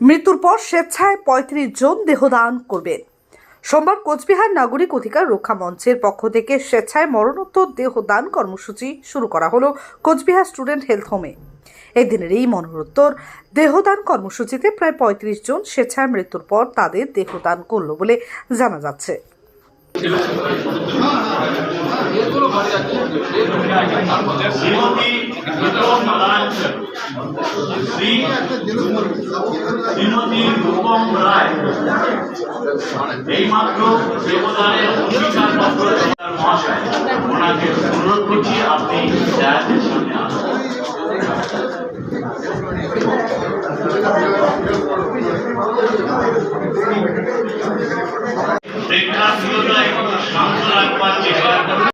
মৃত্যুর পর স্বেচ্ছায় পঁয়ত্রিশ জন দেহদান করবেন সোমবার কোচবিহার নাগরিক অধিকার রক্ষা মঞ্চের পক্ষ থেকে স্বেচ্ছায় মরণোত্তর দেহদান কর্মসূচি শুরু করা হলো কোচবিহার স্টুডেন্ট হেলথ হোমে। এদিনের এই মরণোত্তর দেহদান কর্মসূচিতে প্রায় পঁয়ত্রিশ জন স্বেচ্ছায় মৃত্যুর পর তাদের দেহদান করল বলে জানা যাচ্ছে। শ্রীমতী রূপম রায় এইমাত্র দেবদানের অঙ্গীকার পত্র মহাশয় ওনাকে অনুরোধ করছি আপনি সামনে আসুন প্রেক্ষাপটটা একটু শান্ত রাখবার চেষ্টা করুন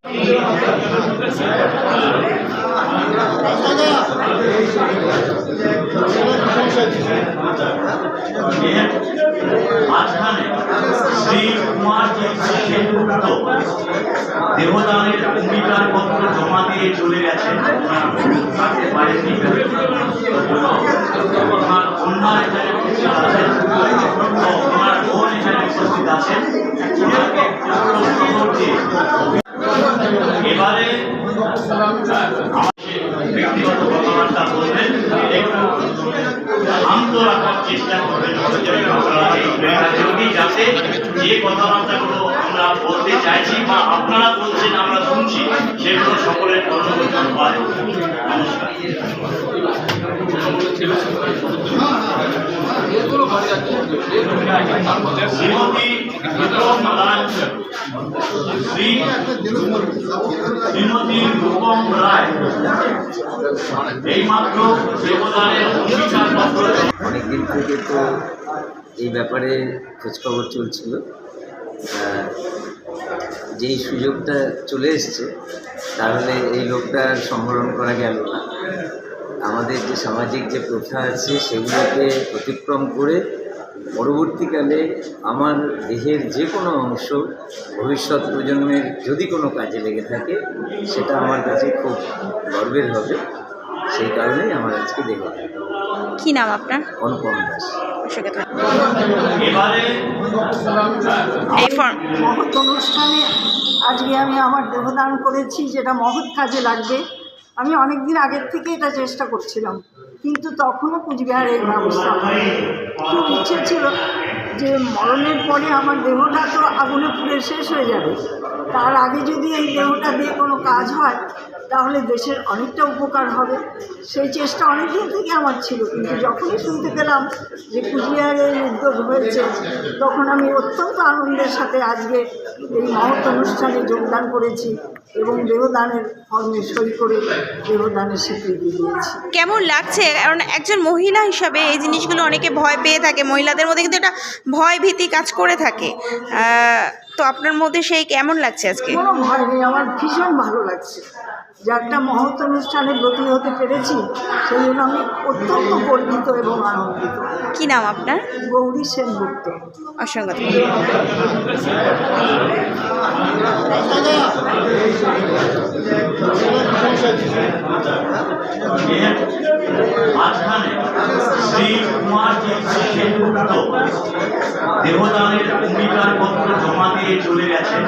মাঝখানে শ্রী কুমারজি সেনগুপ্ত দেবদানের অঙ্গীকার পত্র জমা দিয়ে চলে গেছেন থাকতে পারেননি ওনার কন্যা এখানে উপস্থিত আছেন ও ওনার বোন এখানে উপস্থিত আছেন ওনাকে একটু প্রশ্ন করছি এবারে আমাদের ব্যক্তিগত কথাবার্তা বলবেন একটু শান্ত রাখার চেষ্টা করবেন যদি যাতে যে কথাবার্তাগুলো আমরা বলতে চাইছি বা আপনারা বলছেন, আমরা শুনছি, সেগুলো সকলের অঙ্গীকার পত্র অনেকদিন থেকে তো এই ব্যাপারে খোঁজখবর চলছিল। যেই সুযোগটা চলে এসছে তাহলে এই লোকটার সম্বরণ করা গেল না। আমাদের যে সামাজিক যে প্রথা আছে, সেগুলোকে অতিক্রম করে পরবর্তীকালে আমার দেহের যে কোনো অংশ ভবিষ্যৎ প্রজন্মের যদি কোনো কাজে লেগে থাকে, সেটা আমার কাছে খুব গর্বের হবে। সেই কারণেই আমার আজকে দেহ। কি নাম আপনার? অনুপম দাস এই ফর্ম মহৎ অনুষ্ঠানে আজকে আমি আমার দেহদান করেছি যেটা মহৎ কাজে লাগবে। আমি অনেক দিন আগের থেকে এটা চেষ্টা করছিলাম কিন্তু তখনও কুচবিহারের ব্যবস্থা খুব ইচ্ছে ছিল যে মরণের পরে আমার দেহটা তো আগুনে পুড়ে শেষ হয়ে যাবে। তার আগে যদি এই দেহটা দিয়ে কোনো কাজ হয়, তাহলে দেশের অনেকটা উপকার হবে। সেই চেষ্টা অনেক দিন থেকে আমার ছিল, কিন্তু যখনই শুনতে পেলাম যে কুচবিহারের উদ্যোগ হয়েছে, তখন আমি অত্যন্ত আনন্দের সাথে আজকে এই মহৎ অনুষ্ঠানে যোগদান করেছি এবং দেহদানের ফর্মে সই করে দেহদানের স্বীকৃতি দিয়েছি। কেমন লাগছে? কারণ একজন মহিলা হিসাবে এই জিনিসগুলো অনেকে ভয় পেয়ে থাকে। মহিলাদের মধ্যে কিন্তু এটা ভয় ভীতি কাজ করে থাকে। তো আপনার মধ্যে সেই কেমন লাগছে আজকে? কোনো ভয় নেই আমার ভীষণ ভালো লাগছে। যে একটা মহৎ অনুষ্ঠানে ব্রতী হতে পেরেছি সেই জন্য আমি অত্যন্ত গর্বিত এবং আনন্দিত। কি নাম আপনার? গৌরী সেনগুপ্ত অসংখ্য ধন্যবাদ। মাঝখানে শ্রী দেবদানের অঙ্গীকার পত্র জমা দিয়ে চলে গেছেন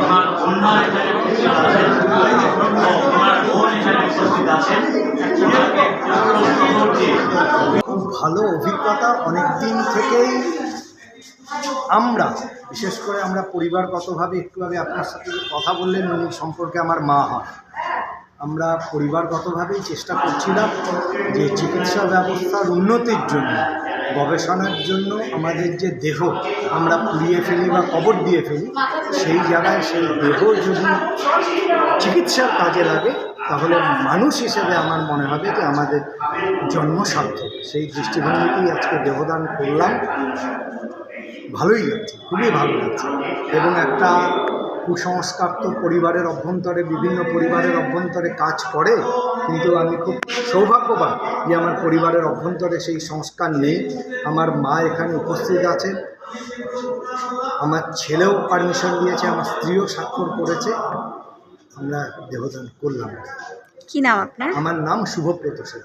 ওনার কন্যা এখানে উপস্থিত আছেন। খুব ভালো অভিজ্ঞতা অনেক দিন থেকেই আমরা, বিশেষ করে আমরা পরিবারগতভাবে একটুভাবে আপনার সাথে কথা বললেন উনি সম্পর্কে আমার মা হয়। আমরা পরিবারগতভাবেই চেষ্টা করছিলাম যে চিকিৎসা ব্যবস্থার উন্নতির জন্য, গবেষণার জন্য আমাদের যে দেহ আমরা পুড়িয়ে ফেলি বা কবর দিয়ে ফেলি, সেই জায়গায় সেই দেহ যদি চিকিৎসার কাজে লাগে, তাহলে মানুষ হিসেবে আমার মনে হবে যে আমাদের জন্ম সার্থক সেই দৃষ্টিভঙ্গিতেই আজকে দেহদান করলাম। ভালোই লাগছে খুবই ভালো লাগছে। এবং একটা কুসংস্কার তো পরিবারের অভ্যন্তরে বিভিন্ন পরিবারের অভ্যন্তরে কাজ করে কিন্তু আমি খুব সৌভাগ্যবান যে আমার পরিবারের অভ্যন্তরে সেই সংস্কার নেই। আমার মা এখানে উপস্থিত আছেন আমার ছেলেও পারমিশন দিয়েছে আমার স্ত্রীও স্বাক্ষর করেছে। আমরা দেহদান করলাম। কি নাম আপনার? আমার নাম শুভব্রত সেন।